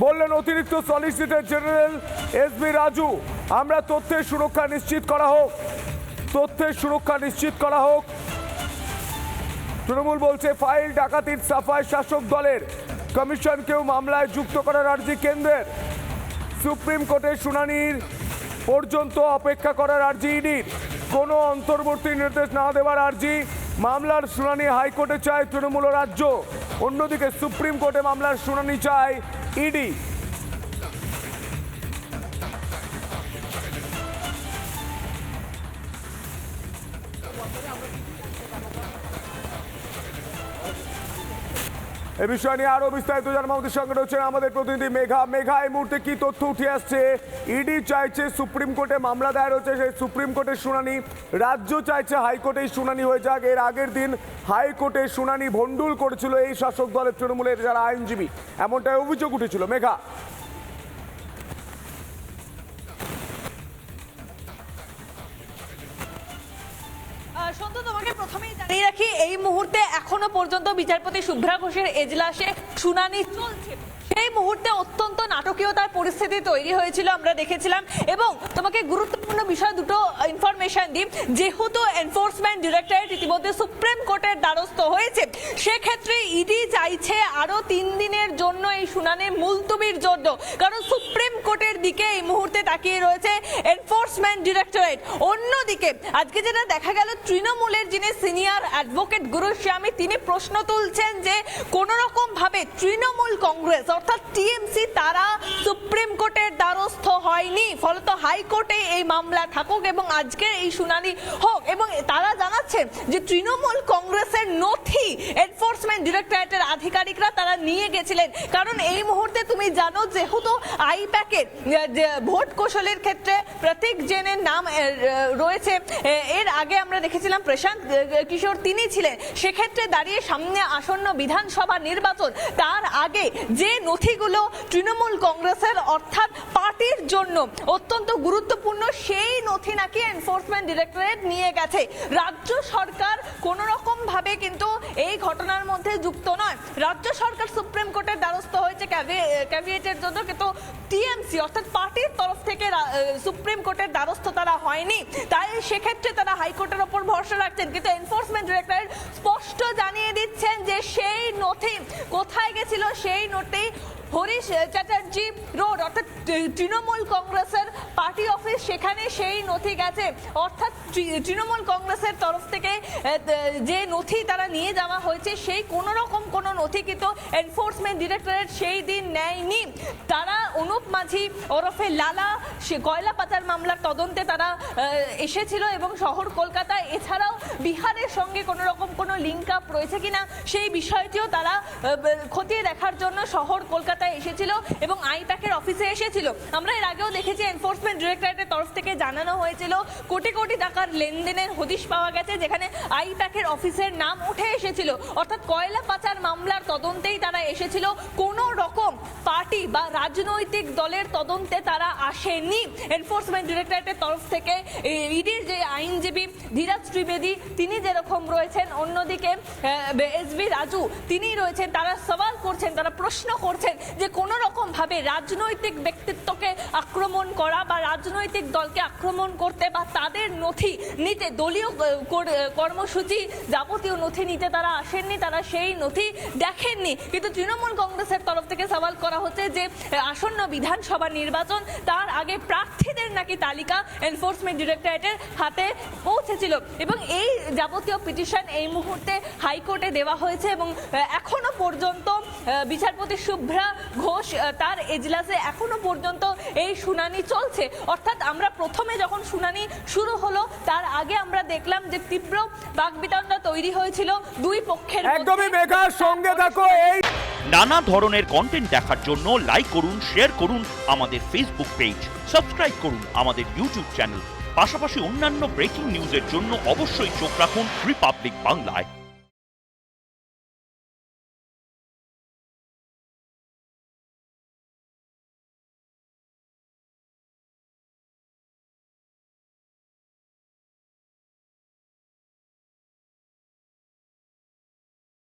বললেন অতিরিক্ত solicitor general S B Raju, আমরা তথ্যের সুরক্ষা নিশ্চিত করা হোক। তথ্যের সুরক্ষা নিশ্চিত করা হোক। তৃণমূল বলছে, ফাইল ডাকাতির সাফাই শাসক দলের। কমিশনকেও মামলায় যুক্ত করার আর্জি কেন্দ্রের। সুপ্রিম কোর্টের শুনানির পর্যন্ত অপেক্ষা করার আর্জি ইডির। কোনো অন্তর্বর্তী নির্দেশ না দেওয়ার আর্জি মামলার শুনানি হাইকোর্টে চায় তৃণমূল রাজ্য। অন্যদিকে সুপ্রিম কোর্টে মামলার শুনানি চায় ইডি। এ বিষয় নিয়ে আরও বিস্তারিত জানাব। আমাদের সঙ্গে রয়েছেন আমাদের প্রতিনিধি মেঘা। মেঘা, এই মুহূর্তে কি তথ্য উঠে আসছে? ইডি চাইছে সুপ্রিম কোর্টে মামলা দায়ের হচ্ছে সেই সুপ্রিম কোর্টের শুনানি, রাজ্য চাইছে হাইকোর্টেই শুনানি হয়ে যাক। এর আগের দিন হাইকোর্টে শুনানি ভণ্ডুল করেছিল এই শাসক দলের তৃণমূলের যারা আইনজীবী। এমনটাই অভিযোগ উঠেছিল। মেঘা সন্তু তোমাকে প্রথমেই জানিয়ে রাখি এই মুহূর্তে এখনও পর্যন্ত বিচারপতি শুভ্রা ঘোষের এজলাসে শুনানি চলছে সেই মুহূর্তে অত্যন্ত নাটকীয়তার পরিস্থিতি তৈরি হয়েছিল, আমরা দেখেছিলাম। এবং তোমাকে গুরুত্বপূর্ণ বিষয় দুটো ইনফরমেশন দিই। যেহেতু এনফোর্সমেন্ট ডিরেক্টরেট ইতিমধ্যে সুপ্রিম কোর্টের দ্বারস্থ হয়েছে, সেক্ষেত্রে ইডি চাইছে আরও তিন দিনের জন্য এই শুনানি মুলতবির জন্য। কারণ সুপ্রিম কোর্টের দিকে এই মুহূর্তে তাকিয়ে রয়েছে এনফোর্সমেন্ট ডিরেক্টরেট অন্যদিকে, আজকে যেটা দেখা গেল, তৃণমূলের যিনি সিনিয়র অ্যাডভোকেট গুরুস্বামী, তিনি প্রশ্ন তুলছেন যে কোন রকম ভাবে তৃণমূল কংগ্রেস, অর্থাৎ টিএমসি, তারা সুপ্রিম কোর্টের দ্বারস্থ হয়নি। ফলত হাইকোর্টে এই মামলা থাকুক এবং আজকে এই শুনানি হোক। এবং তারা জানাচ্ছেন যে তৃণমূল কংগ্রেসের নথি এনফোর্সমেন্ট ডিরেক্টরেটের আধিকারিকরা তারা নিয়ে গেছিলেন। কারণ এই মুহূর্তে তুমি জানো, যেহেতু আই আইপ্যাকের ভোট কৌশলের ক্ষেত্রে প্রতীক জেনের নাম রয়েছে এর আগে আমরা দেখেছিলাম প্রশান্ত কিশোর তিনি ছিলেন। সেক্ষেত্রে দাঁড়িয়ে সামনে আসন্ন বিধানসভা নির্বাচন তার আগে যে নথিগুলো তৃণমূল কংগ্রেসের অর্থাৎ পার্টির জন্য অত্যন্ত গুরুত্বপূর্ণ, সেই নথি নাকি এনফোর্সমেন্ট ডিরেক্টরেট নিয়ে গেছে। রাজ্য সরকার কোন রকম ভাবে কিন্তু এই ঘটনার মধ্যে যুক্ত নয়। রাজ্য সরকার সুপ্রিম কোর্টের দ্বারস্থ হয়েছে ক্যাভিয়েটের জন্য, কিন্তু টিএমসি, অর্থাৎ পার্টির তরফ থেকে সুপ্রিম কোর্টের দ্বারস্থ তারা হয়নি। তাই সেক্ষেত্রে তারা হাইকোর্টের ওপর ভরসা রাখছেন। কিন্তু এনফোর্সমেন্ট ডিরেক্টরেট স্পষ্ট জানিয়ে দিচ্ছেন যে সেই নথি কোথায় গেছিল, সেই নথি হরিশ চ্যাটার্জি রোড, অর্থাৎ তৃণমূল কংগ্রেসের পার্টি অফিস, সেখানে সেই নথি গেছে। অর্থাৎ তৃণমূল কংগ্রেসের তরফ থেকে যে নথি তারা নিয়ে যাওয়া হয়েছে, সেই কোন রকম কোনো নথি কিন্তু এনফোর্সমেন্ট ডিরেক্টরেট সেই দিন নেয়নি। তারা অনুপ মাঝি ওরফে লালা, সে কয়লা পাচার মামলার তদন্তে তারা এসেছিল এবং শহর কলকাতা, এছাড়াও বিহারের সঙ্গে কোনো রকম কোনো লিঙ্ক আপ রয়েছে কিনা, সেই বিষয়টিও তারা খতিয়ে দেখার জন্য শহর কলকাতায় এসেছিল এবং আইপ্যাকের অফিসে এসেছিল। আমরা এর আগেও দেখেছি এনফোর্সমেন্ট ডিরেক্টরেটের তরফ থেকে জানানো হয়েছিল, কোটি কোটি টাকার লেনদেনের হদিশ পাওয়া গেছে, যেখানে আইপ্যাকের অফিসের নাম উঠে এসেছিল। অর্থাৎ কয়লা পাচার মামলার তদন্তেই তারা এসেছিল। কোনো রকম পার্টি বা রাজনৈতিক দলের তদন্তে তারা আসেনি। এনফোর্সমেন্ট ডিরেক্টরেটের তরফ থেকে ইডির যে আইনজীবী ধীরাজ ত্রিবেদী, তিনি যেরকম রয়েছেন, অন্যদিকে এস বি রাজু তিনি রয়েছেন। তারা সওয়াল করছেন, তারা প্রশ্ন করছেন যে কোনো রকম ভাবে রাজনৈতিক ব্যক্তিত্বকে আক্রমণ করা বা রাজনৈতিক দলকে আক্রমণ করতে বা তাদের নথি নিতে, দলীয় কর্মসূচি যাবতীয় নথি নিতে তারা আসেননি, তারা সেই নথি দেখেননি। কিন্তু তৃণমূল কংগ্রেসের তরফ থেকে সওয়াল করা হচ্ছে যে আসন্ন বিধানসভা নির্বাচন, তার আগে প্রার্থীদের নাকি তালিকা এনফোর্সমেন্ট ডিরেক্টরেটের হাতে পৌঁছেছিল। এবং এই যাবতীয় পিটিশন এই মুহূর্তে হাইকোর্টে দেওয়া হয়েছে এবং এখনও পর্যন্ত বিচারপতি শুভ্রা ঘোষ তার এজলাসে এখনও পর্যন্ত এই শুনানি চলছে। অর্থাৎ আমরা প্রথমে যখন শুনানি শুরু হলো তার আগে আমরা দেখলাম যে তীব্র বাকবিতণ্ডা তৈরি হয়েছিল দুই পক্ষের। একদমই মেঘার সঙ্গে দেখো এই নানা ধরনের কন্টেন্ট দেখার জন্য লাইক করুন শেয়ার করুন আমাদের ফেসবুক পেজ সাবস্ক্রাইব করুন আমাদের ইউটিউব চ্যানেল পাশাপাশি অন্যান্য ব্রেকিং নিউজের জন্য অবশ্যই চোখ রাখুন রিপাবলিক বাংলায়